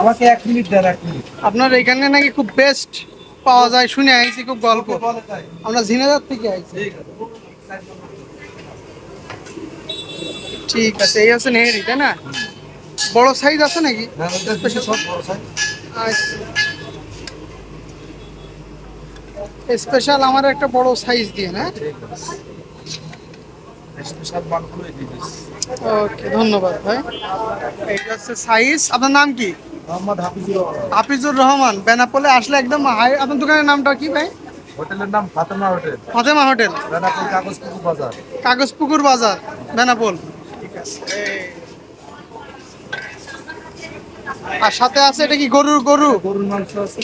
আমাকে এক মিনিট দেন এক মিনিট। আপনার এখানে নাকি খুব বেস্ট পাওয়া যায় শুনে আইছি খুব গল্প। আমরা ঝিনাদার থেকে আইছি। ঠিক আছে। আছে এই হচ্ছে নেহেরি তাই না? বড় সাইজ আছে নাকি? স্পেশাল আমার একটা বড় সাইজ দিয়ে না? স্পেশাল মালগুলোই দিয়ে দিচ্ছি ওকে ধন্যবাদ ভাই। এইটা হচ্ছে সাইজ। আপনার নাম কি? মোহাম্মদ হাফিজুর রহমান। হাফিজুর রহমান বেনাপোলে আসলে একদম হাই আপনার দোকানের নামটা কি ভাই? হোটেলের নাম ফাতেমা হোটেল। ফাতেমা হোটেল। বেনাপুর কাগজপুকুর বাজার। কাগজপুকুর বাজার বেনাপোল। ঠিক আছে। আর সাথে আছে এটা কি গরুর গরু? গরুর মাংস আছে।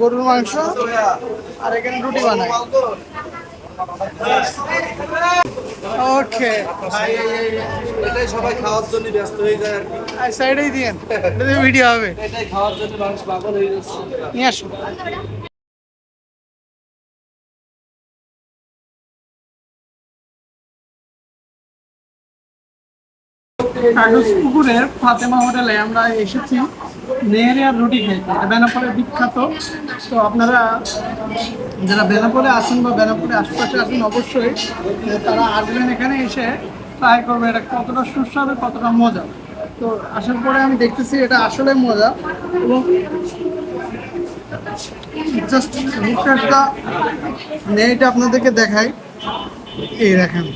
গরুর মাংস। আর এখানে রুটি বানায়। ওকে এটাই সবাই খাওয়ার জন্য ব্যস্ত হয়ে যায় আর কি। সাইডেই দিয়েন। ভিডিও হবে। এটাই খাওয়ার জন্য মানুষ পাগল হয়ে যাচ্ছে। নিয়ে আসুন কাগজ পুকুরের ফাতেমা হোটেলে আমরা এসেছি। নেহেরিয়ার রুটি খেতে এটা বিখ্যাত। তো আপনারা যারা বেনাপোলে আসেন বা বেনাপোলে আশপাশে আসেন, অবশ্যই তারা আসবেন এখানে এসে ট্রাই করবে। এটা কতটা সুস্বাদু, কতটা মজা। তো আসার পরে আমি দেখতেছি এটা আসলে মজা এবং জাস্ট মুখটা নেইটা আপনাদেরকে দেখাই। এই দেখেন।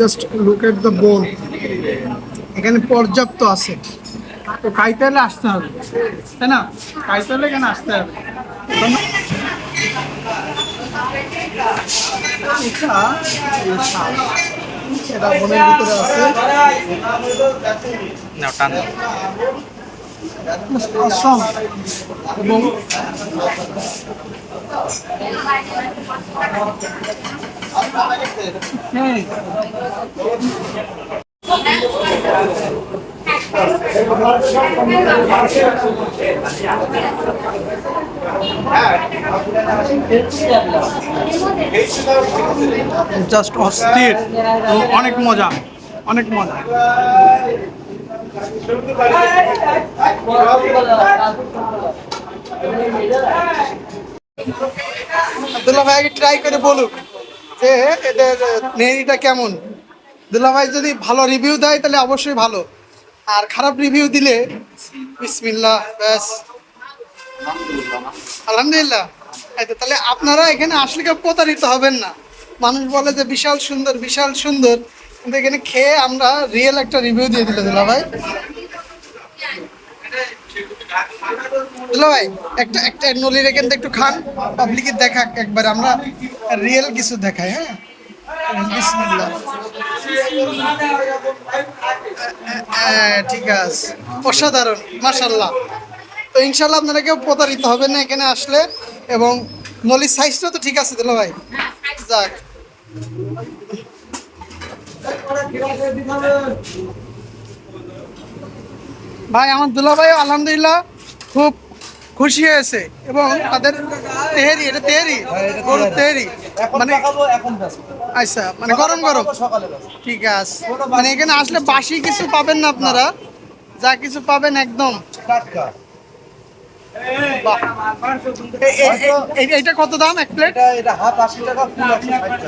Just look at the bone এখানে পর্যাপ্ত আছে। তো খাইতে হলে আসতে হবে তাই না? খাইতে হলে এখানে আসতে হবে। এটা শাক। এটা বোনের ভিতরে আছে অসম এবং হ্যাঁ জাস্ট অস্থির। অনেক মজা। অনেক মজা। আব্দুল্লাহ ভাই ট্রাই করে বলুক যে এদের নেড়িটা কেমন? দুল্লা ভাই যদি ভালো রিভিউ দেয়, তাহলে অবশ্যই ভালো। আর খারাপ রিভিউ দিলে, বিসমিল্লাহ, ব্যাস। আলহামদুলিল্লাহ। তাহলে আপনারা এখানে আসলে কেউ প্রতারিত হবেন না। মানুষ বলে যে, বিশাল সুন্দর বিশাল সুন্দর। কিন্তু এখানে খেয়ে আমরা রিয়েল একটা রিভিউ দিয়ে দিলে দুলা ভাই। ভাই, একটা একটা নলির এখান একটু খান। পাবলিকে দেখাক একবার, আমরা রিয়েল কিছু দেখাই হ্যাঁ? বিসমিল্লাহ। ঠিক আছে। অসাধারণ মাশাল্লাহ তো ইনশাল্লাহ আপনারা কেউ প্রতারিত হবেন না এখানে আসলে। এবং নলির সাইজটা তো ঠিক আছে দিল ভাই। যাক। ভাই, আমার দুলা ভাই আলহামদুলিল্লাহ খুব খুশি হয়েছে এবং তাদের তেহেরি এটা তেহেরি গরুর তেহেরি। মানে আচ্ছা মানে গরম গরম। ঠিক আছে। মানে এখানে আসলে বাসি কিছু পাবেন না আপনারা। যা কিছু পাবেন একদম। টাটকা। এইটা কত দাম এক প্লেট?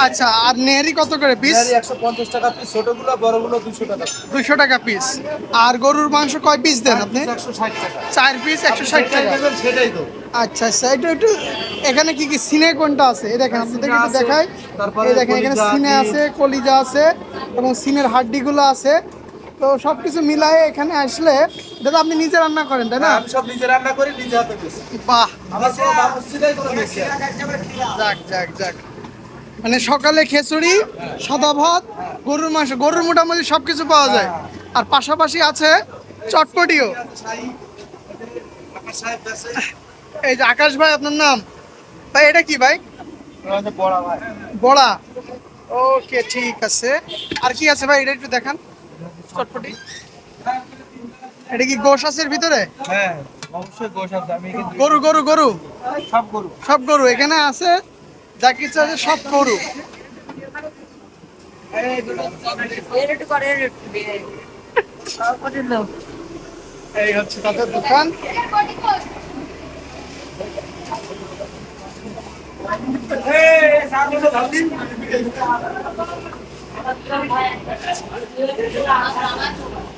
আচ্ছা আর নেহারি কত করে পিস একশো পঞ্চাশ টাকা দুশো টাকা পিস আর গরুর মাংস কয় পিস দেন আপনি? চার পিস একশো ষাট টাকা। সেটাই আচ্ছা আচ্ছা এটা একটু, এখানে কি কি সিনে কোনটা আছে? দেখেন দেখেন, এখানে সিনে আছে, কলিজা আছে, এবং সিনের হাড্ডিগুলো আছে। তো সব কিছু মিলায়ে এখানে আসলে এটা তো আপনি নিজে রান্না করেন তাই না? আমি সব নিজে রান্না করি নিজে হাতে বেশি বাহ। আমার কোনো কোনো যাক যাক যাক। মানে সকালে খিচুড়ি সাদা ভাত গরুর মাংস গরুর মোটামুটি সব কিছু পাওয়া যায়। আর পাশাপাশি আছে চটপটিও। এই যে আকাশ ভাই আপনার নাম? ভাই এটা কি ভাই? বড়া ভাই। বড়া। ওকে ঠিক আছে। আর কি আছে ভাই এটা একটু দেখান। চটপটি? এটা কি গোশাসের ভিতরে? হ্যাঁ অবশ্যই গোশাস আমি গরু গরু গরু? সব গরু। সব গরু এখানে আছে যা কিছু আছে সব গরু। এই হচ্ছে তাদের দোকান। এই 不要，你这个啊，什？